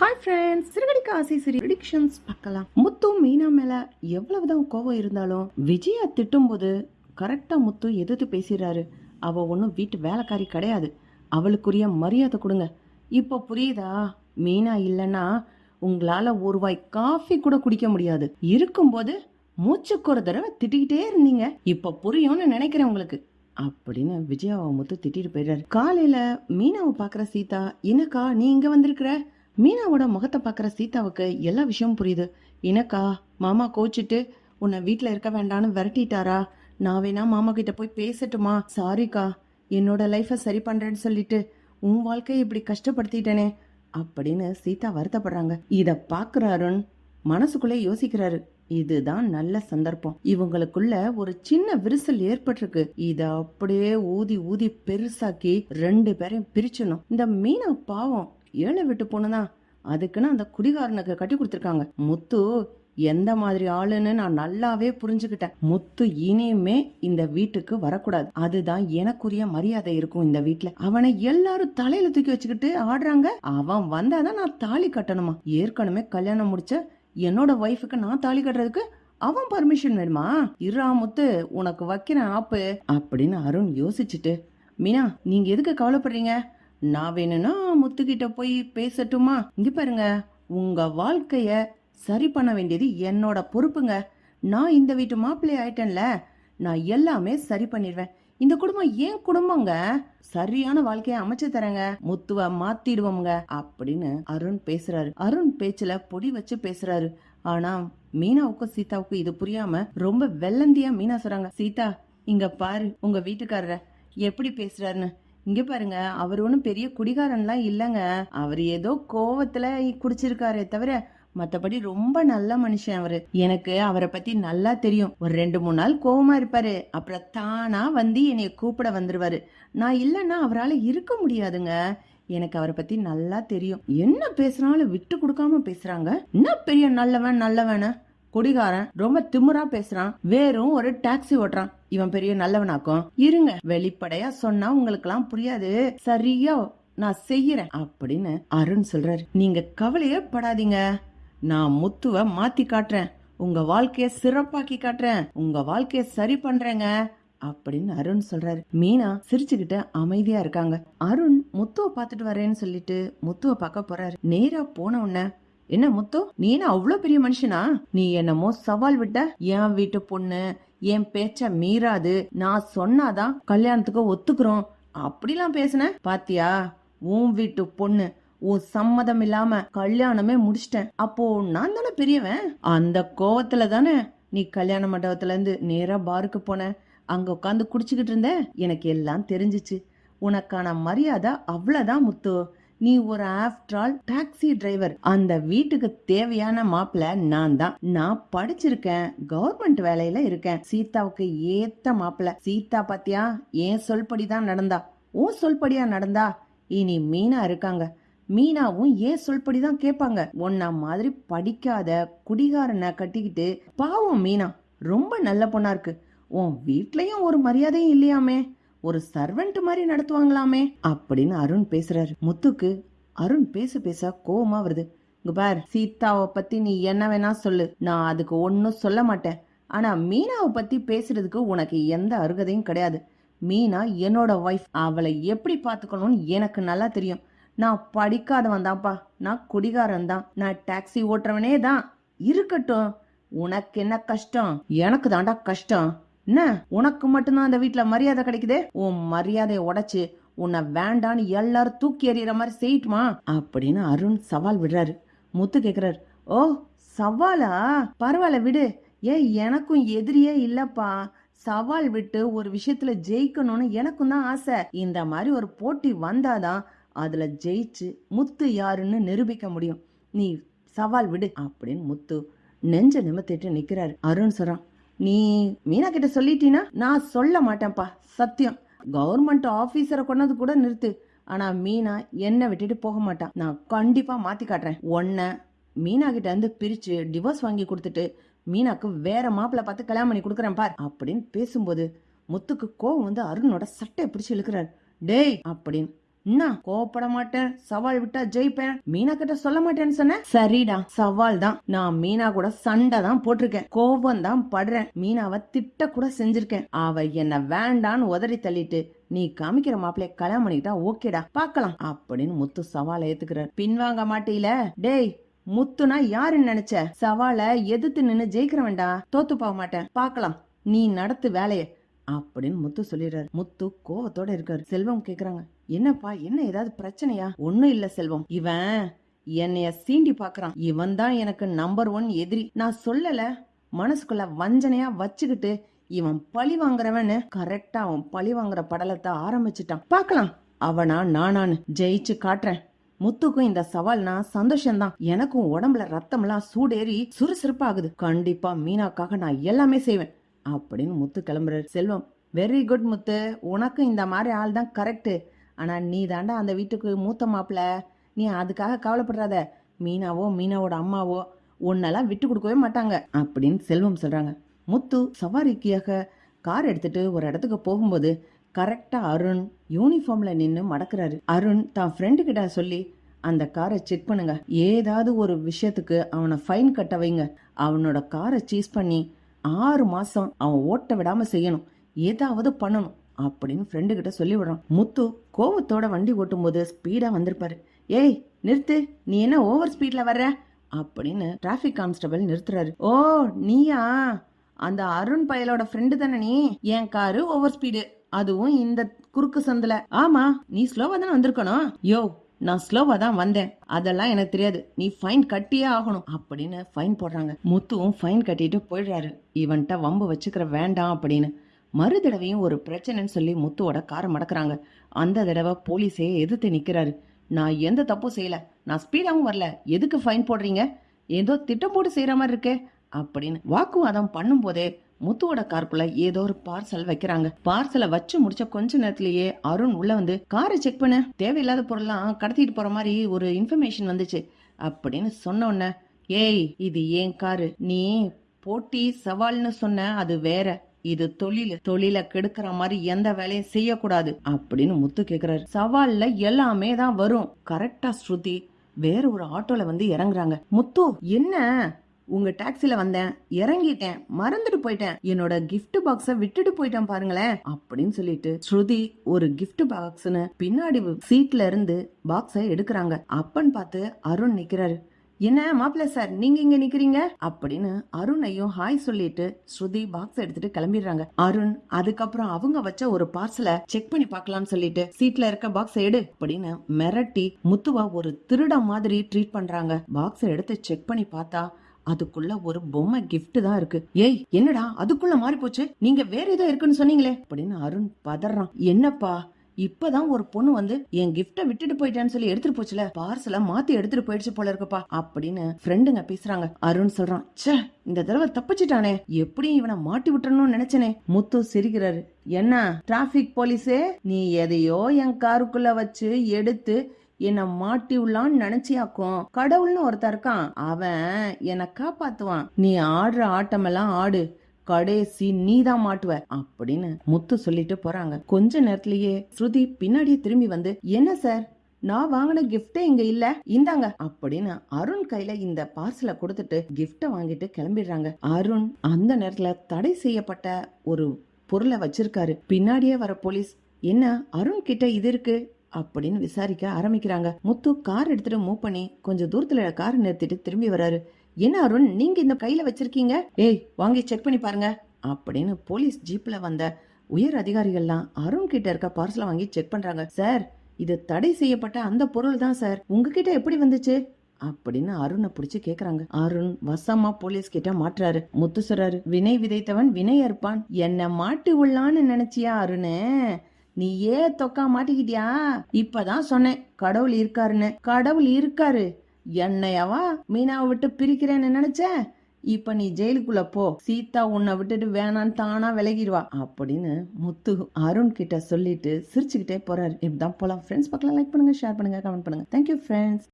Hi friends சிறுகடிக்கு ஆசை சிறி predictions பார்க்கலாம். முத்து மீனா மேல எவ்வளவுதான் கோவம் இருந்தாலும் விஜயா திட்டும்போது கரெக்டா முத்து எதிர்த்து பேசிடுறாரு. அவ ஒன்றும் வீட்டு வேலைக்காரி கிடையாது. அவளுக்குரிய மரியாதை கொடுங்க. இப்போ புரியுதா? மீனா இல்லைன்னா உங்களால ஒரு வாய் காஃபி கூட குடிக்க முடியாது. இருக்கும்போது மூச்சுக்கு ஒரு தடவை திட்டிக்கிட்டே இருந்தீங்க. இப்போ புரியும்னு நினைக்கிறேன் உங்களுக்கு. அப்படின்னு விஜயாவை முத்து திட்டிட்டு போயிடுறாரு. காலையில மீனாவை பாக்குற சீதா என்னக்கா நீ இங்க வந்திருக்கிற? மீனாவோட முகத்தை பார்க்குற சீதாவுக்கு எல்லா விஷயமும் புரியுது. எனக்கா மாமா கோச்சிட்டு உன்னை வீட்டில் இருக்க வேண்டான்னு விரட்டிட்டாரா? நான் வேணா மாமா கிட்ட போய் பேசட்டுமா? சாரிக்கா என்னோட லைஃப்பை சரி பண்ணுறேன்னு சொல்லிட்டு உன் வாழ்க்கையை இப்படி கஷ்டப்படுத்திட்டேனே அப்படின்னு சீதா வருத்தப்படுறாங்க. இதை பார்க்குற அருண் மனசுக்குள்ளே யோசிக்கிறாரு. இதுதான் நல்ல சந்தர்ப்பம். இவங்களுக்குள்ள ஒரு சின்ன விரிசல் ஏற்பட்டிருக்கு. இத அப்படியே ஊதி ஊதி பெருசாக்கி ரெண்டு பேரையும் பிரிச்சணும் இந்த மீனா பாவம். ஏழை விட்டு போனதான் அதுக்குன்னு அந்த குடிகாரனுக்கு கட்டி கொடுத்துருக்காங்க. முத்து எந்த மாதிரி ஆளுன்னு நான் நல்லாவே புரிஞ்சுக்கிட்டேன். முத்து இனிமே இந்த வீட்டுக்கு வரக்கூடாது. அதுதான் எனக்குரிய மரியாதை இருக்கும் இந்த வீட்டுல அவனை எல்லாரும் தலையில தூக்கி வச்சுக்கிட்டு ஆடுறாங்க. அவன் வந்தாதான் நான் தாலி கட்டணுமா? ஏற்கனவே கல்யாணம் முடிச்ச என்னோட ஒய்ஃபுக்கு நான் தாலி கட்டுறதுக்கு அவன் பர்மிஷன் வேணுமா? இரா முத்து உனக்கு வைக்கிறேன் ஆப்பு. அப்படின்னு அருண் யோசிச்சுட்டு மீனா நீங்க எதுக்கு கவலைப்படுறீங்க? நான் வேணும்னா முத்துக்கிட்ட போய் பேசட்டுமா? இங்க பாருங்க உங்க வாழ்க்கைய சரி பண்ண வேண்டியது என்னோட பொறுப்புங்க. நான் இந்த வீட்டு மாப்பிள்ளை ஆயிட்டேன்ல நான் எல்லாமே சரி பண்ணிடுவேன். இந்த குடும்பம் ஏன் குடும்பங்க? சரியான வாழ்க்கையை அமைச்சு தரேங்க. முத்துவ மாத்திடுவோம்ங்க அப்படின்னு அருண் பேசுறாரு. அருண் பேச்சுல பொடி வச்சு பேசுறாரு. ஆனா மீனாவுக்கும் சீதாவுக்கும் இது புரியாம ரொம்ப வெள்ளந்தியா மீனா சொல்றாங்க. சீதா இங்க பாரு உங்க வீட்டுக்காரர எப்படி பேசுறாருன்னு. இங்க பாருங்க அவர் ஒன்றும் பெரிய குடிகாரன்லாம் இல்லைங்க. அவர் ஏதோ கோவத்துல குடிச்சிருக்காரே தவிர மற்றபடி ரொம்ப நல்ல மனுஷன் அவரு. எனக்கு அவரை பத்தி நல்லா தெரியும். ஒரு ரெண்டு மூணு நாள் கோவமா இருப்பாரு. அப்புறம் தானா வந்து என்னைய கூப்பிட வந்துருவாரு. நான் இல்லைன்னா அவரால் இருக்க முடியாதுங்க. எனக்கு அவரை பத்தி நல்லா தெரியும். என்ன பேசுறாலும் விட்டு கொடுக்காம பேசுறாங்க? என்ன பெரிய நல்லவன் நல்லவன? குடிகாரன் ரொம்ப திமுறா பேசுறான். வேறும் ஒரு டாக்ஸி ஓட்டுறான். இவன் பெரிய நல்லவனாக்கும். இருங்க வெளிப்படையா சொன்னா உங்களுக்கெல்லாம் புரியாது. சரியா நான் செய்யறேன் அப்படின்னு அருண் சொல்றாரு. நீங்க கவலையே படாதீங்க. நான் முத்துவ மாத்தி காட்டுறேன். உங்க வாழ்க்கைய சிறப்பாக்கி காட்டுறேன். உங்க வாழ்க்கைய சரி பண்றேங்க அப்படின்னு அருண் சொல்றாரு. மீனா சிரிச்சுக்கிட்டு அமைதியா இருக்காங்க. அருண் முத்துவ பாத்துட்டு வரேன்னு சொல்லிட்டு முத்துவ பார்க்க போறாரு. நேரா போன உடனே என்ன முத்து? நீ என்ன அவ்வளோ பெரிய மனுஷனா? நீ என்னமோ சவால் விட்ட? என் வீட்டு பொண்ணு என் பேச்ச மீறாது. நான் சொன்னாதான் கல்யாணத்துக்கு ஒத்துக்கிறோம். அப்படிலாம் பேசுன? பாத்தியா? உன் வீட்டு பொண்ணு உன் சம்மதம் இல்லாம கல்யாணமே முடிச்சிட்டேன். அப்போ நான் தானே பெரியவன்? அந்த கோவத்துல தானே நீ கல்யாண மண்டபத்துல இருந்து நேரா பாருக்கு போன? அங்க உட்காந்து குடிச்சுக்கிட்டு இருந்த? எனக்கு எல்லாம் தெரிஞ்சிச்சு. உனக்கான மரியாதை அவ்வளவுதான் முத்து. நீ ஒரு ஆஃப்டர் ஆல் டாக்ஸி டிரைவர் அந்த வீட்டுக்கு தேவையான மாப்பிள்ள நான் தான் நான் படிச்சிருக்கேன் கவர்மெண்ட் வேலையில இருக்கேன். சீதாவுக்கு ஏத்த மாப்பிள்ள சீதா பாத்தியா ஏன் சொல்படி தான் நடந்தா. உன் சொல்படியா நடந்தா? இனி மீனா இருக்காங்க. மீனாவும் ஏன் சொல்படி தான் கேட்பாங்க. உன்ன மாதிரி படிக்காத குடிகாரனை கட்டிக்கிட்டு பாவம் மீனா. ரொம்ப நல்ல பொண்ணா இருக்கு. உன் வீட்லயும் ஒரு மரியாதையும் இல்லையாமே. ஒரு சர்வெண்ட் மாதிரி நடத்துவாங்களாமே அப்படின்னு அருண் பேசுறாரு. முத்துக்கு அருண் பேச பேச கோவமா வருது. இங்க பார் சீதாவை பத்தி நீ என்ன வேணா சொல்லு. நான் அதுக்கு ஒன்னும் சொல்ல மாட்டேன். ஆனா மீனாவை பத்தி பேசுறதுக்கு உனக்கு எந்த அருகதையும் கிடையாது. மீனா என்னோட ஒய்ஃப் அவளை எப்படி பாத்துக்கணும்னு எனக்கு நல்லா தெரியும். நான் படிக்காதவன் தான்ப்பா. நான் குடிகாரன் தான். நான் டாக்ஸி ஓட்டுறவனே தான். இருக்கட்டும். உனக்கு என்ன கஷ்டம்? எனக்கு தாண்டா கஷ்டம். என்ன? உனக்கு மட்டும்தான் அந்த வீட்டில் மரியாதை கிடைக்குதே? உன் மரியாதையை உடைச்சு உன்னை வேண்டான்னு எல்லாரும் தூக்கி எறிகிற மாதிரி செய்யட்டுமா? அப்படின்னு அருண் சவால் விடுறாரு. முத்து கேட்குறாரு ஓ சவாலா? பரவாயில்ல விடு. ஏன் எனக்கும் எதிரியே இல்லப்பா. சவால் விட்டு ஒரு விஷயத்துல ஜெயிக்கணும்னு எனக்கும் தான் ஆசை. இந்த மாதிரி ஒரு போட்டி வந்தாதான் அதுல ஜெயிச்சு முத்து யாருன்னு நிரூபிக்க முடியும். நீ சவால் விடு அப்படின்னு முத்து நெஞ்ச நிமித்திட்டு நிக்கிறாரு. அருண் சொல்றான். நீ மீனா கிட்ட சொல்லிட்டீனா நான் சொல்ல மாட்டேன்ப்பா. சத்தியம். கவர்மெண்ட் ஆபீசரை கொண்டது கூட நிறுத்து. ஆனா மீனா என்ன விட்டுட்டு போக மாட்டான் நான் கண்டிப்பா மாத்தி காட்டுறேன். உன்னை மீனா கிட்ட இருந்து பிரிச்சு டிவோர்ஸ் வாங்கி கொடுத்துட்டு மீனாக்கு வேற மாப்பிள்ள பார்த்து கல்யாணம் பண்ணி கொடுக்குறேன் பார். அப்படின்னு பேசும்போது முத்துக்கு கோவம் வந்து அருணோட சட்டையை பிடிச்சு இழுக்கிறாரு. டேய் அப்படின்னு என்ன கோவப்பட மாட்டேன் சவால் விட்டா ஜெயிப்பேன் மீனா கிட்ட சொல்ல மாட்டேன்னு சொன்ன? சரிடா சவால் தான் நான் மீனா கூட சண்டை தான் போட்டிருக்கேன். கோபம் தான் படுறேன். மீனாவை திட்ட கூட செஞ்சிருக்கேன். அவ என்ன வேண்டான்னு உதறி தள்ளிட்டு நீ காமிக்கிற மாப்பிளைய கல்யாணம் பண்ணிக்கிட்டா ஓகேடா பார்க்கலாம் அப்படின்னு முத்து சவாலை ஏத்துக்கிறார். பின்வாங்க மாட்டீல டேய் முத்துனா யாருன்னு நினைச்ச? சவாலை எதிர்த்து நின்னு ஜெயிக்கிறவன்டா தோத்து போக மாட்டேன் பார்க்கலாம் நீ நடத்து வேலைய அப்படின்னு முத்து சொல்லிடுறாரு. முத்து கோவத்தோட இருக்காரு. செல்வம் கேக்குறாங்க. என்னப்பா என்ன ஏதாவது பிரச்சனையா? ஒன்னும் இல்ல செல்வம். இவன் என்னைய சீண்டி பாக்குறான். இவன் தான் எனக்கு நம்பர் ஒன் எதிரி. நான் சொல்லல. மனசுக்குள்ள வஞ்சனையா வச்சுக்கிட்டு இவன் பழி வாங்குறவன்னு கரெக்டா அவன் பழி வாங்குற படலத்தை ஆரம்பிச்சிட்டான். பார்க்கலாம் அவனா நானான்னு ஜெயிச்சு காட்டுறேன். முத்துக்கும் இந்த சவால்னா சந்தோஷம்தான். எனக்கும் உடம்புல ரத்தம்லாம் சூடேறி சுறுசுறுப்பாகுது. கண்டிப்பா மீனாக்காக நான் எல்லாமே செய்வேன். அப்படின்னு முத்து கிளம்புறாரு. Selvam very good Muthu. உனக்கும் இந்த மாதிரி ஆள் தான் கரெக்டு ஆனால் நீ தாண்டா அந்த வீட்டுக்கு மூத்த மாப்பிள. நீ அதுக்காக கவலைப்படுறாத மீனாவோ மீனாவோட அம்மாவோ உன்னெல்லாம் விட்டு கொடுக்கவே மாட்டாங்க அப்படின்னு செல்வம் சொல்கிறாங்க முத்து சவாரிக்காக கார் எடுத்துட்டு ஒரு இடத்துக்கு போகும்போது கரெக்டாக அருண் யூனிஃபார்மில் நின்று மடக்குறாரு. அருண் தான் ஃப்ரெண்டு கிட்ட சொல்லி அந்த காரை செக் பண்ணுங்க. ஏதாவது ஒரு விஷயத்துக்கு அவனை ஃபைன் கட்ட வைங்க. அவனோட காரை சீஸ் பண்ணி ஆறு மாதம் அவன் ஓட்ட விடாமல் செய்யணும். ஏதாவது பண்ணணும். அப்படின்னு ஃப்ரெண்டு கிட்ட சொல்லி விடுறான். முத்து கோவத்தோட வண்டி ஓட்டும் போது ஸ்பீடா வந்திருப்பாரு. ஏய் நிறுத்து நீ என்ன ஓவர் ஸ்பீட்ல வர்ற? அப்படின்னு டிராஃபிக் கான்ஸ்டபிள் நிறுத்துறாரு. ஓ நீயா? அந்த அருண் பயலோட ஃப்ரெண்டு தானே நீ? என் காரு ஓவர் ஸ்பீடு அதுவும் இந்த குறுக்கு சந்தில. ஆமா நீ ஸ்லோவா தானே வந்திருக்கணும்? யோ நான் ஸ்லோவா தான் வந்தேன். அதெல்லாம் எனக்கு தெரியாது. நீ ஃபைன் கட்டியே ஆகணும் அப்படின்னு ஃபைன் போடுறாங்க. முத்துவும் ஃபைன் கட்டிட்டு போயிடுறாரு. இவன்ட்ட வம்பு வச்சுக்கிற வேண்டாம் அப்படின்னு. மறு தடவையும் ஒரு பிரச்சனைன்னு சொல்லி முத்துவோட காரை மடக்கிறாங்க. அந்த தடவை போலீஸே எதிர்த்து நிற்கிறாரு நான் எந்த தப்பும் செய்யல. நான் ஸ்பீடாகவும் வரல. எதுக்கு ஃபைன் போடுறீங்க? ஏதோ திட்டம் போட்டு செய்கிற மாதிரி இருக்கே அப்படின்னு வாக்குவாதம் பண்ணும்போதே முத்துவோட காருக்குள்ள ஏதோ ஒரு பார்சல் வைக்கிறாங்க. பார்சலை வச்சு முடிச்ச கொஞ்ச நேரத்திலேயே அருண் உள்ள வந்து காரை செக் பண்ண. தேவையில்லாத பொருள்லாம் கடத்திட்டு போற மாதிரி ஒரு இன்ஃபர்மேஷன் வந்துச்சு. அப்படின்னு சொன்ன உடனே ஏய் இது ஏன் காரு? நீ போட்டி சவால்னு சொன்ன அது வேற. இது தொழில் தொழில கெடுக்கிற மாதிரி எந்த வேலையும் செய்யக்கூடாது அப்படின்னு முத்து கேக்குறாரு. சவால்ல எல்லாமே தான் வரும். கரெக்டா ஸ்ருதி வேற ஒரு ஆட்டோல வந்து இறங்குறாங்க. முத்து என்ன? உங்க டாக்ஸில வந்தேன் இறங்கிட்டேன் மறந்துட்டு போயிட்டேன். என்னோட கிஃப்ட் பாக்ஸ விட்டுட்டு போயிட்டேன் பாருங்களேன் அப்படின்னு சொல்லிட்டு ஸ்ருதி ஒரு கிஃப்ட் பாக்ஸ்னு பின்னாடி சீட்ல இருந்து பாக்ஸ எடுக்கிறாங்க. அப்பன்னு பார்த்து அருண் நிக்கிறாரு. என்ன மாப்பிள்ள சார் நீங்க இங்க நிக்கிறீங்க? அப்படின்னு அருணையும் ஹாய் சொல்லிட்டு ஸ்ருதி பாக்ஸ் எடுத்துட்டு கிளம்பிடுறாங்க. அருண் அதுக்கப்புறம் அவங்க வச்ச ஒரு பார்சலை செக் பண்ணி பார்க்கலாம்னு சொல்லிட்டு சீட்ல இருக்க பாக்ஸ் எடு அப்படின்னு மிரட்டி முத்துவா ஒரு திருட மாதிரி ட்ரீட் பண்றாங்க. பாக்ஸ் எடுத்து செக் பண்ணி பார்த்தா அதுக்குள்ள ஒரு பொம்மை கிஃப்ட் தான் இருக்கு. ஏய் என்னடா அதுக்குள்ள மாறி போச்சு நீங்க வேற ஏதோ இருக்குன்னு சொன்னீங்களே அப்படின்னு அருண் பதறான். என்னப்பா இப்பதான் ஒரு பொண்ணு வந்து என் கிஃப்ட விட்டுட்டு போயிட்டான்னு சொல்லி எடுத்துட்டு போச்சுல பார்சல மாத்தி எடுத்துட்டு போயிடுச்சு போல இருக்குப்பா அப்படின்னு ஃப்ரெண்டுங்க பேசுறாங்க. அருண் சொல்றான் ச்சே இந்த தடவை தப்பிச்சிட்டானே எப்படியும் இவனை மாட்டி விட்டுறணும்னு நினைச்சனே. முத்து சிரிக்கிறாரு என்ன டிராபிக் போலீஸே நீ எதையோ என் காருக்குள்ள வச்சு எடுத்து என்ன மாட்டி உள்ளான்னு நினைச்சியாக்கும். கடவுள்னு ஒருத்தர் இருக்கான் அவன் என்னை காப்பாத்துவான். நீ ஆடுற ஆட்டமெல்லாம் ஆடு கடைசி நீ தான் மாட்டுவ அப்படின்னு முத்து சொல்லிட்டு போறாங்க. கொஞ்ச நேரத்திலேயே ஸ்ருதி பின்னாடியே திரும்பி வந்து என்ன சார்? நான் வாங்கின கிஃப்டே இங்க இல்ல. இந்தாங்க. அப்படின்னு அருண் கையில இந்த பார்சலை கொடுத்துட்டு கிஃப்ட வாங்கிட்டு கிளம்பிடுறாங்க. அருண் அந்த நேரத்துல தடை செய்யப்பட்ட ஒரு பொருளை வச்சிருக்காரு. பின்னாடியே வர போலீஸ் என்ன அருண் கிட்ட இது இருக்கு? அப்படின்னு விசாரிக்க ஆரம்பிக்கிறாங்க. முத்து கார் எடுத்துட்டு மூவ் பண்ணி கொஞ்சம் தூரத்துல கார் நிறுத்திட்டு திரும்பி வராரு. என்ன அருண் நீங்க இந்த கையில வச்சிருக்கீங்க? ஏய் வாங்கி செக் பண்ணி பாருங்க. அப்படின்னு போலீஸ் ஜீப்ல வந்த உயர் அதிகாரிகள்லாம் அருண் கிட்ட இருக்க பார்சலை வாங்கி செக் பண்றாங்க. சார் இது தடை செய்யப்பட்ட அந்த பொருள் தான் சார். உங்ககிட்ட எப்படி வந்துச்சு? அப்படின்னு அருணை பிடிச்சி கேக்குறாங்க. அருண் வசமா போலீஸ் கிட்ட மாட்டுறாரு. முத்து சொல்றாரு வினை விதைத்தவன் வினை அறுப்பான். என்ன மாட்டி உள்ளான்னு நினைச்சியா அருணு? நீ ஏன் தொக்கா மாட்டிக்கிட்டியா? இப்பதான் சொன்னேன் கடவுள் இருக்காருன்னு. கடவுள் இருக்காரு. என்னையவா? மீனாவை விட்டு பிரிக்கிறேன்னு நினைச்ச? இப்ப நீ ஜெயிலுக்குள்ள போ. சீதா உன்னை விட்டுட்டு வேணான்னு தானா விலகிடுவா அப்படின்னு முத்து அருண் கிட்ட சொல்லிட்டு சிரிச்சுக்கிட்டே போறாரு. இப்படிதான் போலாம். ஃப்ரெண்ட்ஸ் பக்கம் லைக் பண்ணுங்க ஷேர் பண்ணுங்க கமெண்ட் பண்ணுங்க. Thank you friends